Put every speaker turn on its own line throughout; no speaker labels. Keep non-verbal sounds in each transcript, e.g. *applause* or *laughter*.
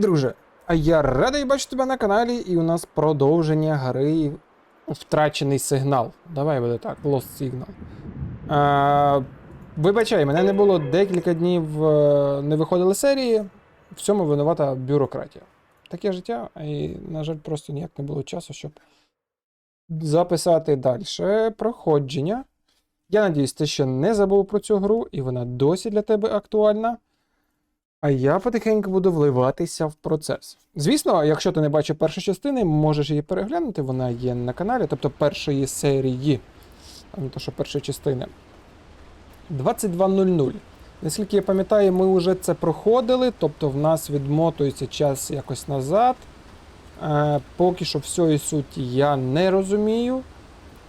Привіт, друже! А я радий бачити тебе на каналі, і у нас продовження гри Втрачений сигнал. Давай буде так, Lost Signal. А, вибачай, мене не було декілька днів, е, не виходили серії. В цьому винувата бюрократія. Таке життя, і, на жаль, просто ніяк не було часу, щоб записати далі проходження. Я надіюсь, ти ще не забув про цю гру, і вона досі для тебе актуальна. А я потихеньку буду вливатися в процес. Звісно, якщо ти не бачив першої частини, можеш її переглянути, вона є на каналі, тобто першої серії, а не то, що першої частини. 22.00. Наскільки я пам'ятаю, ми вже це проходили, тобто в нас відмотується час якось назад. Е, поки що всієї суті я не розумію.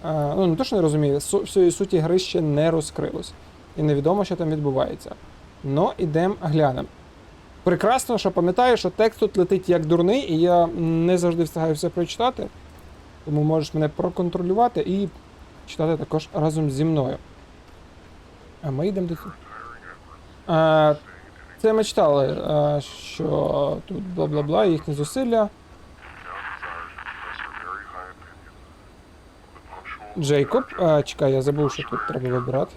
Е, ну, не то, що не розумію, всієї суті гри ще не розкрилось. І невідомо, що там відбувається. Ну, ідемо глянемо. Прекрасно, що пам'ятаю, що текст тут летить як дурний, і я не завжди встигаю все прочитати. Тому можеш мене проконтролювати і читати також разом зі мною. А ми йдемо до цього. Це ми читали, що тут бла-бла-бла, їхні зусилля. Джейкоб, чекай, я забув, що тут треба вибирати.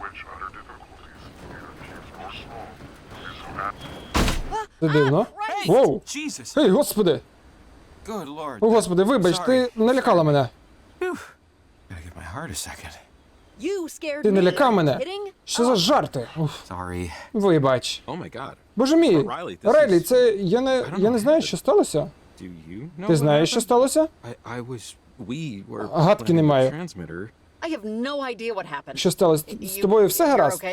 Це дивно. Воу! Ей, господи! О, господи, вибач, ти налякала мене. Ти не лякав мене. Що за жарти? Уф, вибач.
Oh.
Боже мій, Райлі, це я не, я не знаю, що сталося. Ти знаєш, що сталося? Гадки
putting
не
the
маю.
Transmitter.
I have no idea what happened.
Що сталося? З тобою все гаразд?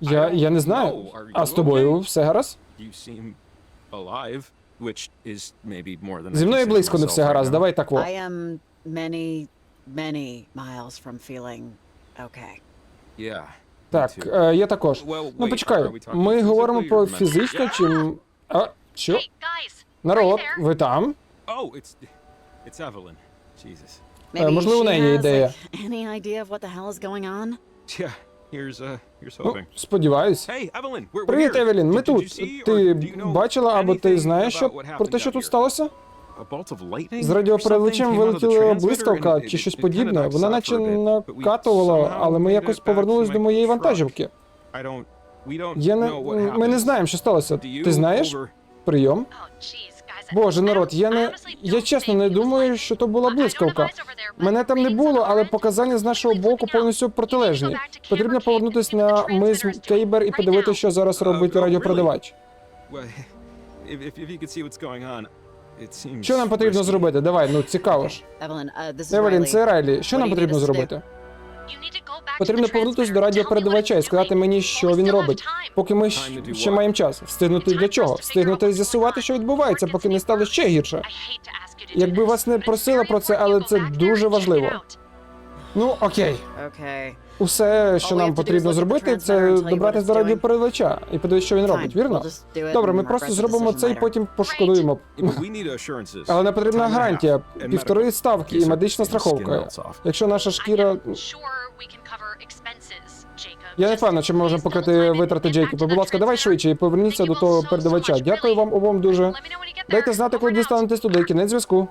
Я, я не знаю. А з тобою все гаразд? Зі мною близько не все гаразд. Давай так во.
I am many, many miles from feeling okay.
Yeah. me
Так, е, я також. Ну почекай, ми говоримо про фізично чи. А, що? Народ, ви там?
Oh, it's... It's Evelyn. Jesus.
Е, можливо, у неї є ідея.
Uh,
Ну, сподіваюсь.
Hey, Evelyn, we're, we're
Привіт. Евелін, ми тут. Ти
do you know
бачила або ти знаєш що про те, що тут сталося? З
the
вилетіла блискавка чи щось подібне. Вона наче накатувала, але ми якось повернулись до моєї вантажівки. Я не
know what
ми не знаємо, що сталося.
Do you?
Ти знаєш? Прийом.
Oh,
Боже, народ, я не. Я чесно не думаю, що то була блискавка. Мене там не було, але показання з нашого боку повністю протилежні. Потрібно повернутися на мис Кейбер і подивитися, що зараз
Uh,
робить
oh, seems
Що нам потрібно зробити? Давай, ну цікаво ж.
Uh,
Евелін, це Райлі. Що нам потрібно зробити? Потрібно повернутися до радіопередавача і сказати мені, що він робить. Поки ми ще маємо час. Встигнути для чого? Встигнути з'ясувати, що відбувається, поки не стало ще гірше. Якби вас не просила про це, але це дуже важливо. Ну, окей. Усе, що нам потрібно зробити, це добратися до радіопередавача і подивитися, що він робить, вірно? Добре, ми просто зробимо це і потім пошкодуємо. Але нам потрібна гарантія, півтори ставки і медична страховка. Якщо наша шкіра.
Am sure we can cover expenses, Jacob.
Я не
Just
впевнений, чи ми можемо покрити витрати Джейкоба. Будь ласка, давай швидше і поверніться до того передавача. Дякую вам обом дуже. Дайте знати, коли дістанетесь туди. Кінець зв'язку.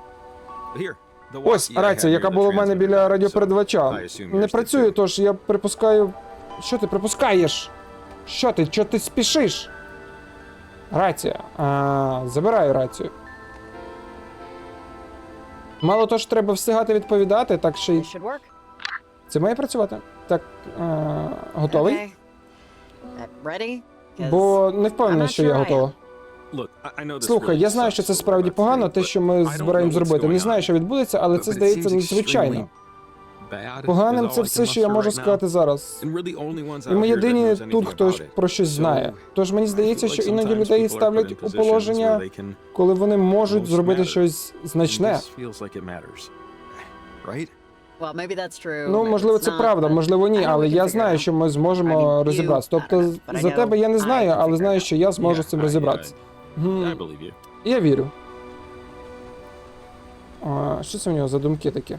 Ось рація, яка була в мене біля радіопередавача. Не працює, тож я припускаю. Що ти припускаєш? Що ти? Що ти спішиш? Рація. А, забираю рацію. Мало того, що треба встигати відповідати, так ще й. Це має працювати. Так, а, готовий?
Okay. Uh, ready?
Бо не впевнений, що я готова. Слухай, я знаю, що це справді погано, те, що ми збираємо зробити. Не знаю, що відбудеться, але це здається надзвичайно. Поганим це все, що я можу сказати зараз. І ми єдині тут, хто про щось знає. Тож мені здається, що іноді людей ставлять у положення, коли вони можуть зробити щось значне. Ну, можливо, це правда, можливо, ні, але я знаю, що ми зможемо розібратися. Тобто, за тебе я не знаю, але знаю, що я зможу з цим розібратися.
I
Гм,
believe you.
Я вірю. А, що це в нього за думки такі?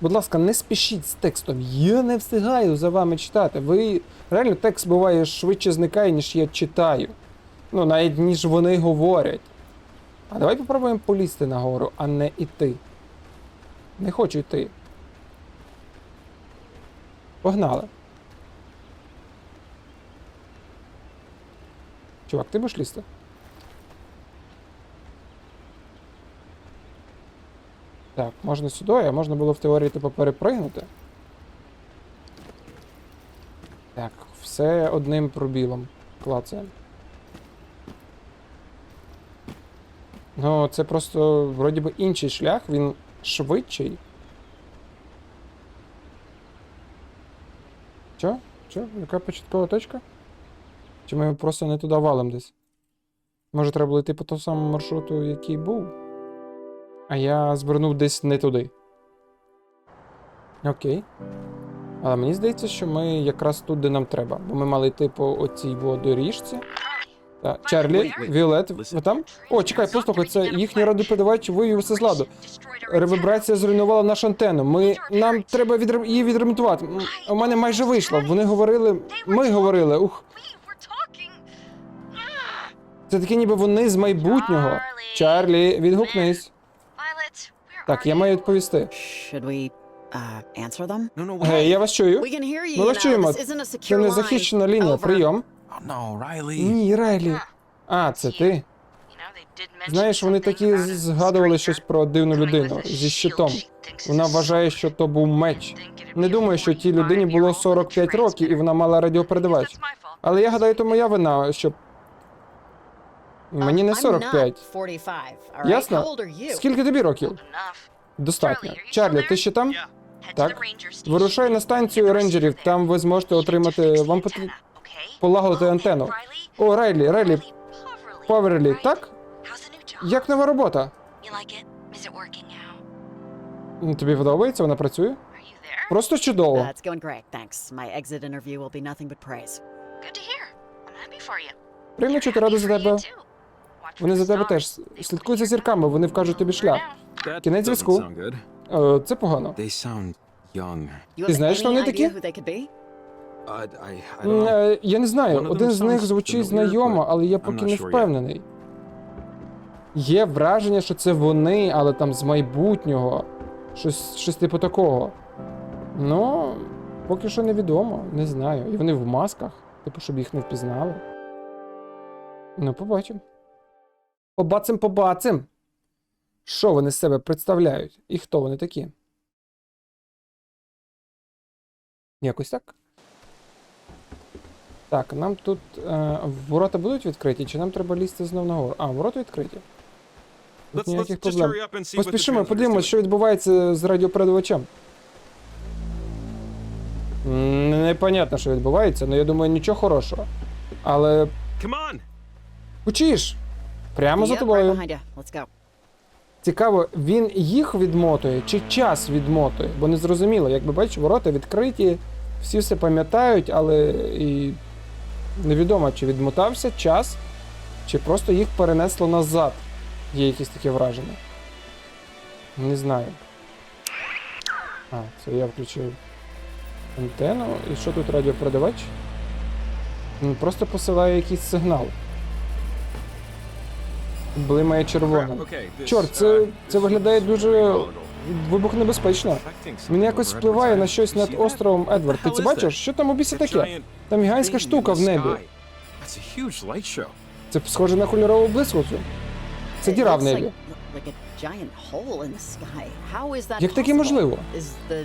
Будь ласка, не спішіть з текстом. Я не встигаю за вами читати. Ви реально текст буває швидше зникає, ніж я читаю. Ну, навіть ніж вони говорять. А давай попробуємо полізти нагору, а не іти. Не хочу йти. Погнали. Чувак, ти будеш лізти? Так, можна сюди, а можна було в теорії типу перепригнути. Так, все одним пробілом. Клацаємо. Ну, це просто вроді би інший шлях, він швидший. Чо? Чо? Яка початкова точка? Чи ми просто не туди валим десь? Може, треба було йти по тому самому маршруту, який був? А я звернув десь не туди. Окей. Але мені здається, що ми якраз тут, де нам треба. Бо ми мали йти по оцій водоріжці. Чарлі, Віолет, ви там? О, чекай, послухай, це їхній радіоподавач вивів все з ладу. Ревібрація зруйнувала нашу антенну. Ми нам треба відре... її відремонтувати. У мене майже вийшло. Вони говорили. Ми говорили. Ух, це таке, ніби вони з майбутнього. Чарлі, відгукнись. Так, я маю відповісти.
Uh?
No, no,
Гей, я вас чую. Ми вас чуємо. Це не захищена лінія. Прийом.
Oh.
Ні, Райлі. А, це ти. Знаєш, вони такі згадували щось про дивну людину зі щитом. Вона вважає, що то був меч. Не думаю, що тій людині було 45 років і вона мала радіопередавач. Але я гадаю, то моя вина, що. Мені не 45.
not 45, all right?
Ясно? Скільки тобі років? Достатньо. Чарлі, ти ще там? Так. Вирушай на станцію рейнджерів, там ви зможете отримати. Вам потрібно полагодити антенну. О, Райлі, Райлі, Поверлі, так? Як нова робота? Тобі подобається? Вона працює? Просто чудово.
Uh.
Приємно чути раду за тебе. Вони за тебе теж слідкують за зірками, вони вкажуть тобі шлях. Кінець зв'язку. Е, Це погано. Ти знаєш, що вони такі?
Uh,
е, Я не знаю, один з них звучить знайомо, але я поки не впевнений. Є враження, що це вони, але там з майбутнього. Щось, щось типу такого. Ну, поки що невідомо, не знаю. І вони в масках, типу, щоб їх не впізнали. Ну, побачимо. Побацим, побацим. Що вони з себе представляють? І хто вони такі? Якось так. Так, нам тут е, ворота будуть відкриті, чи нам треба лізти знов нагору? А, ворота відкриті. Тут ніяких проблем. Поспішимо, подивимось, що відбувається з радіопередавачем. Непонятно, що відбувається, але я думаю, нічого хорошого. Але. Учиш! Прямо за тобою. Цікаво, він їх відмотує чи час відмотує? Бо не зрозуміло, якби бачиш, ворота відкриті, всі все пам'ятають, але і невідомо, чи відмотався час, чи просто їх перенесло назад. Є якісь таке враження. Не знаю. А, це я включив антенну. І що тут радіопередавач? Він просто посилає якийсь сигнал. Блимає червоним. Чорт, це,
uh,
це виглядає дуже вибухнебезпечно. Він якось впливає на щось над островом Едвард. Ти це бачиш? Що там у
a
таке? Там гігантська штука в небі. Це схоже на кольорову блискавцю. Це діра в небі. Як таке можливо?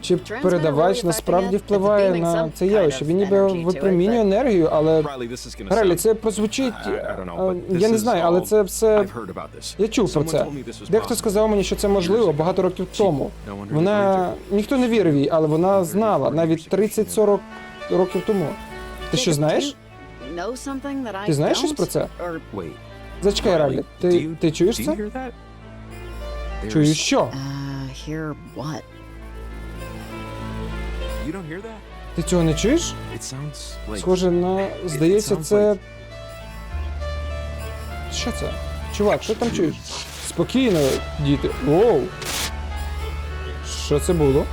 Чи передавач насправді впливає на це явище? Він ніби випромінює енергію, але Релі, це прозвучить. Е, Я не знаю, але це все. Я чув про це. Дехто сказав мені, що це можливо багато років тому. Вона ніхто не вірив їй, але вона знала навіть 30-40 років тому. Ти що знаєш? Ти знаєш щось про це? Зачекай, Райлі, ти, ти чуєш це? Чую що?
uh, hear what?
You don't hear that?
Ти цього не чуєш?
Like
Схоже на. Здається, це.
like-
Що це? Чувак, що там чуєш? Спокійно, діти. Воу. Що це було?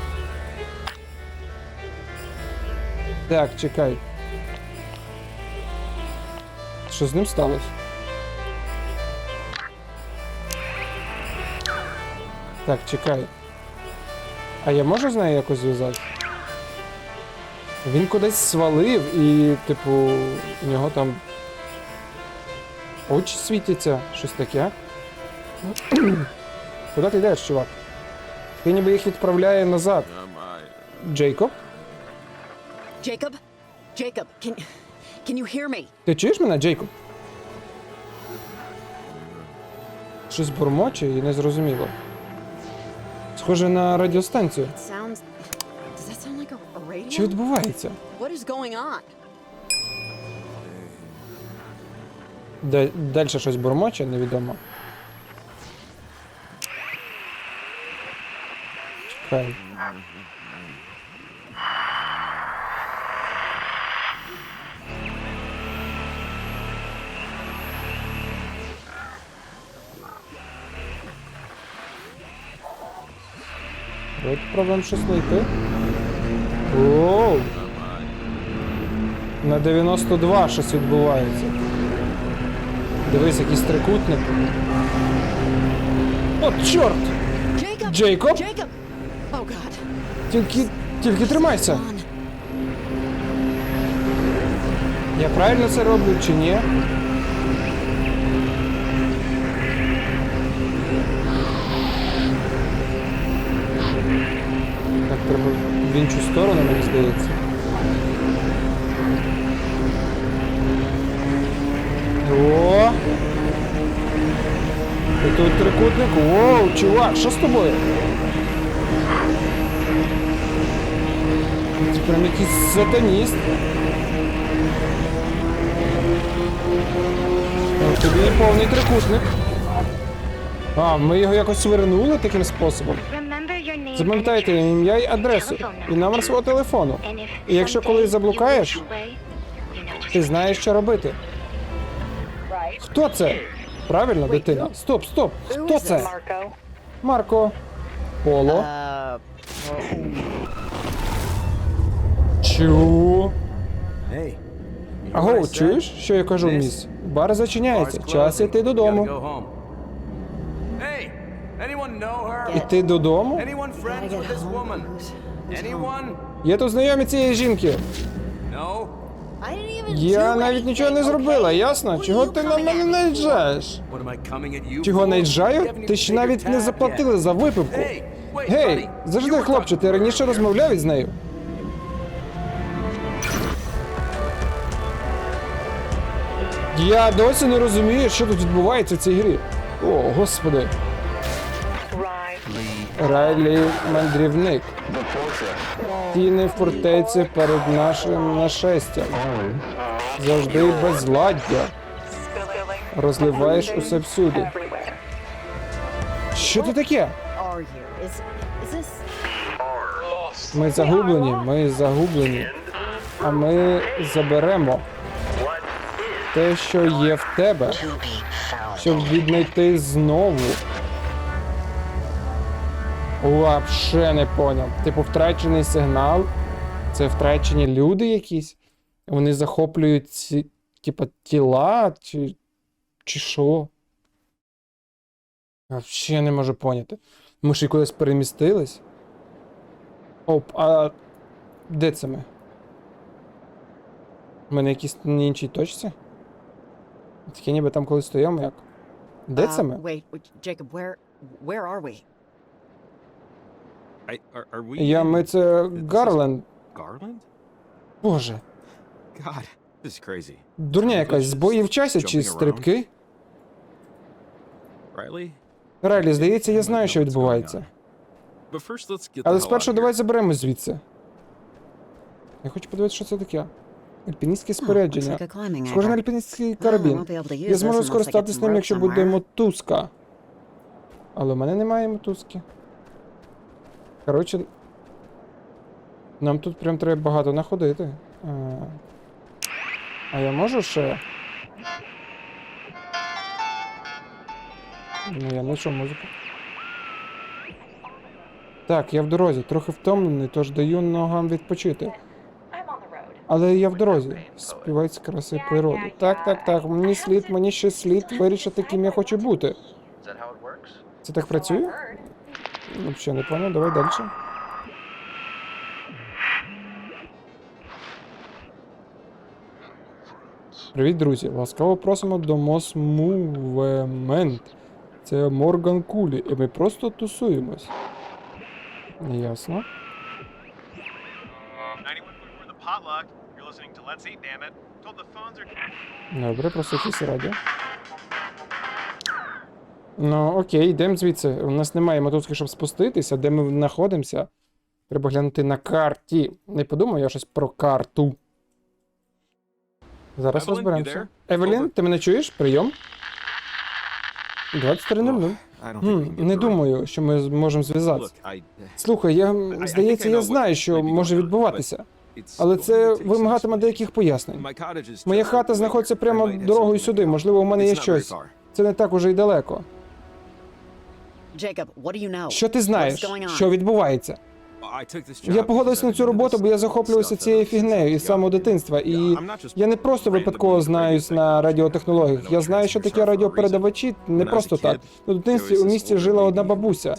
Так, чекай. Що з ним сталося? Так, чекай. А я можу з нею якось зв'язати? Він кудись свалив і, типу, у нього там. Очі світяться, щось таке. *clears throat* Куди ти йдеш, чувак? Ти ніби їх відправляє назад. Джейкоб?
Jacob? Jacob, can can you hear me?
Ти чуєш мене, Джейкоб? Щось бурмоче і незрозуміло. Схоже на радіостанцію. Що відбувається? Далі щось бурмоче, невідомо. Чекай. Давай попробуємо щось знайти. Оу! На 92 щось відбувається. Дивись, якийсь трикутник. От чорт!
God.
Тільки. тільки тримайся! Я правильно це роблю чи ні? Треба в іншу сторону, мені здається. О! І трикутник. Воу, чувак, що з тобою? Ти прям якийсь сатаніст. Тобі повний трикутник. А, ми його якось вернули таким способом. Запам'ятайте ім'я і адресу, і номер свого телефону. І якщо колись заблукаєш, ти знаєш, що робити. Хто це? Правильно, дитина. Стоп, стоп. Хто це? Марко. Поло. Чу. Аго, чуєш, що я кажу, міс? Бар зачиняється. Час іти додому.
Home?
Anyone?
Є тут знайомі цієї жінки.
No?
I didn't even
Я навіть нічого не зробила, ясно? Чого ти на мене наїжджаєш? Чого наїжджаю? Ти ще навіть не заплатили за випивку. Гей, завжди, хлопче, ти раніше
her.
розмовляв із нею. Я досі не розумію, що тут відбувається в цій грі. О, господи. Райлі мандрівник. Тіни фортеці перед нашим нашестям. Завжди безладдя. Розливаєш усе всюди. Що це таке? Ми загублені, ми загублені. А ми заберемо те, що є в тебе, щоб віднайти знову. Вообще не поняв. Типу, втрачений сигнал. Це втрачені люди якісь. Вони захоплюють ці, типа, тіла, чи. чи що? Вообще не можу поняти. Ми ж і кудись перемістились. Оп, а де це ми? Ми на якійсь на іншій точці? Таке ніби там коли стоїмо як. Де це ми?
Wait, Jacob. Where where are we?
I, are, are we?
Я ми це Гарленд. Боже.
God, this is crazy.
Дурня якась, збої в часі чи стрибки?
Riley?
Райлі, здається, я знаю, що відбувається. Але спершу давай заберемо звідси. Я хочу подивитися, що це таке. Альпіністське спорядження. Схоже на альпіністський
Well,
карабін. Я зможу
some
ним, якщо буде мотузка. Але в мене немає мотузки. Коротше. Нам тут прям треба багато находити. А, а я можу ще. Ну, я знайшов музику. Так, я в дорозі, трохи втомлений, тож даю ногам відпочити. Але я в дорозі. Співець краси природи. Так, так, так. Мені слід, мені ще слід вирішити, ким я хочу бути. Це так працює? Ну, ще не поняв, давай далі. Привіт, друзі! Ласкаво просимо до Мос Movement. Це Морган Кулі, і ми просто тусуємось. Ясно.
91.4 the potluck. You're listening to Let's Eat, damn it. Told the phones are.
Добре, просто якісь радіо. Ну, окей, йдемо звідси. У нас немає мотузки, щоб спуститися, де ми знаходимося. Треба глянути на карті. Не подумав я щось про карту. Зараз
Evelyn,
розберемося. Евелін, ти мене чуєш? Прийом. 23.00.
I don't
Хм, не думаю, що ми зможемо зв'язатися. Слухай, я здається, я знаю, що може відбуватися. Але це вимагатиме деяких пояснень. Моя хата знаходиться прямо дорогою сюди. Можливо, у мене є щось. Це не так уже й далеко. Що ти знаєш? Що відбувається? Я погодився на цю роботу, бо я захоплювався цією фігнею із самого дитинства. І я не просто випадково знаюсь на радіотехнологіях. Я знаю, що таке радіопередавачі не просто так. У дитинстві у місті жила одна бабуся.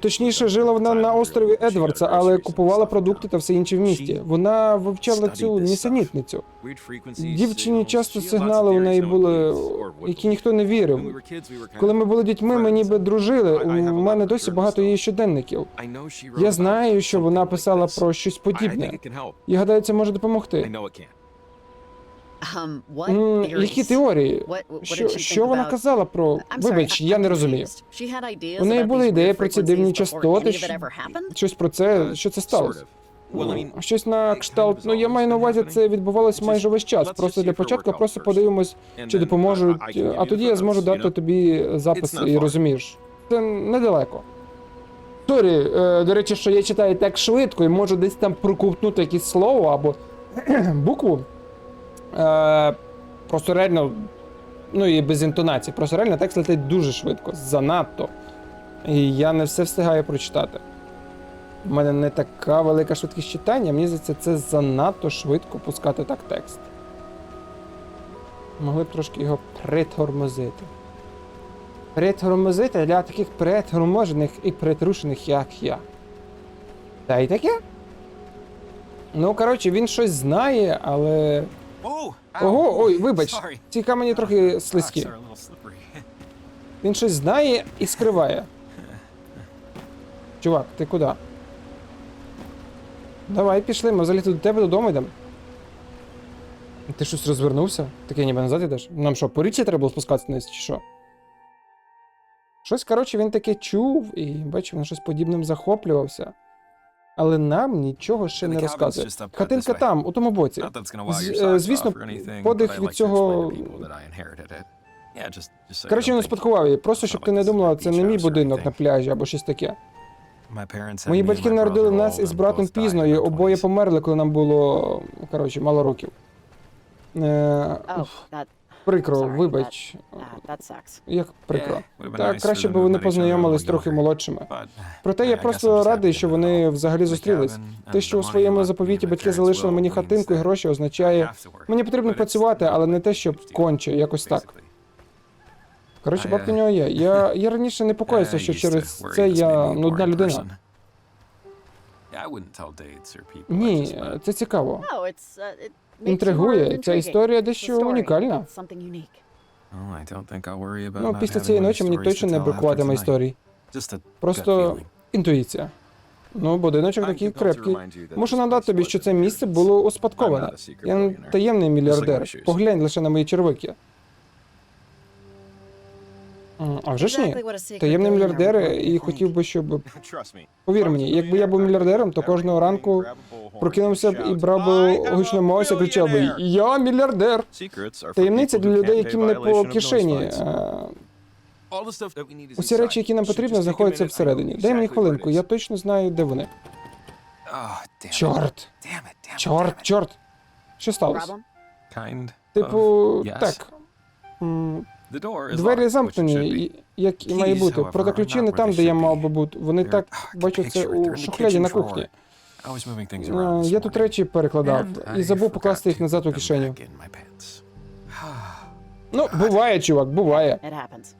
Точніше, жила вона на острові Едвардса, але купувала продукти та все інше в місті. Вона вивчала цю нісенітницю. Дівчині часто сигнали у неї були, які ніхто не вірив. Коли ми були дітьми, ми ніби дружили. У мене досі багато її щоденників. Я знаю, що вона писала про щось подібне. Я гадаю, це може допомогти.
Um,
М. Які теорії? Що, що вона казала про. Вибач, я не розумію. У неї були ідеї про ці дивні частоти, щ- щось про це, що це сталося. Щось на кшталт. Ну я маю на увазі, це відбувалось майже весь час. Просто для початку просто подивимось, чи допоможуть, а тоді я зможу дати тобі запис і розумієш. Це недалеко. Сорі, е, до речі, що я читаю так швидко і можу десь там проковтнути якесь слово або *clears throat* букву. Е, просто реально, ну і без інтонації, просто реально текст летить дуже швидко, занадто. І я не все встигаю прочитати. У мене не така велика швидкість читання, мені здається, це занадто швидко пускати так текст. Могли б трошки його притормозити. Притормозити для таких приторможених і притрушених, як я. Та й таке? Ну, коротше, він щось знає, але. Ого, ой, вибач, ці камені трохи слизькі.
Ah, slippery. *laughs*
Він щось знає і скриває. Чувак, ти куди? Давай, пішли, ми взагалі до тебе додому йдемо. Ти щось розвернувся? Таке ніби назад йдеш? Нам що, по річці треба було спускатися вниз, чи що? Щось, коротше, він таке чув і бачив, він щось подібним захоплювався. Але нам нічого ще не розказує. Хатинка там, у тому боці. З- е, звісно, подих від цього- Коротше, він
think
успадкував її, просто щоб ти не думала, це не мій будинок на пляжі або щось таке. Мої батьки народили нас із братом пізно, і обоє померли, коли нам було коротше мало років. Е,
Oh,
прикро, вибач. Як прикро.
Been
Так, краще б вони познайомились трохи молодшими. Проте я
I'm
просто радий, що вони взагалі зустрілись. Те, що у своєму заповіті батьки залишили мені хатинку і гроші, означає, мені потрібно працювати, але не те, щоб конче, якось так. Коротше, бабки в нього є. Я, я раніше непокоївся, що через це я нудна людина. Ні, це цікаво.
Uh,
Інтригує. Ця історія дещо унікальна.
Oh,
Ну, після цієї ночі мені точно
to
не бракуватиме історій. Просто інтуїція. Ну, будиночок такий крепкий. Мушу надати тобі, що це місце було успадковане. Я не таємний мільярдер. Поглянь лише на мої червики. А вже ж ні.
A
Таємний мільярдер і хотів би, щоб. Повір мені, якби я був мільярдером, то кожного ранку прокинувся б і брав би гучно мовося і кричав би Я мільярдер! Таємниця для людей, яким не по кишені. Усі речі, які нам потрібно, знаходяться всередині. Дай мені хвилинку, я точно знаю, де вони. Чорт! Чорт, чорт! Що сталося? Типу, так. Двері замкнені, як і має бути. Проте ключі не там, де я мав би бути. Вони так бачу це у шухляді на кухні.
I was moving things around this
Я тут речі перекладав і забув покласти їх назад у кишеню. *sighs* Ну, буває, чувак, буває.
It happens.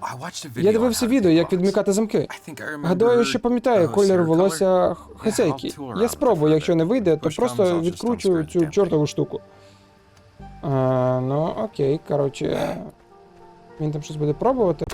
I watched a video
Я дивився відео, як відмикати замки.
I think I remember,
Гадаю, що пам'ятаю колір волосся хазяйки. Я спробую, якщо не вийде, то просто
comes, I'll just
відкручу
unscrew
цю чортову штуку. А, ну, окей, коротше. Він там щось буде пробувати.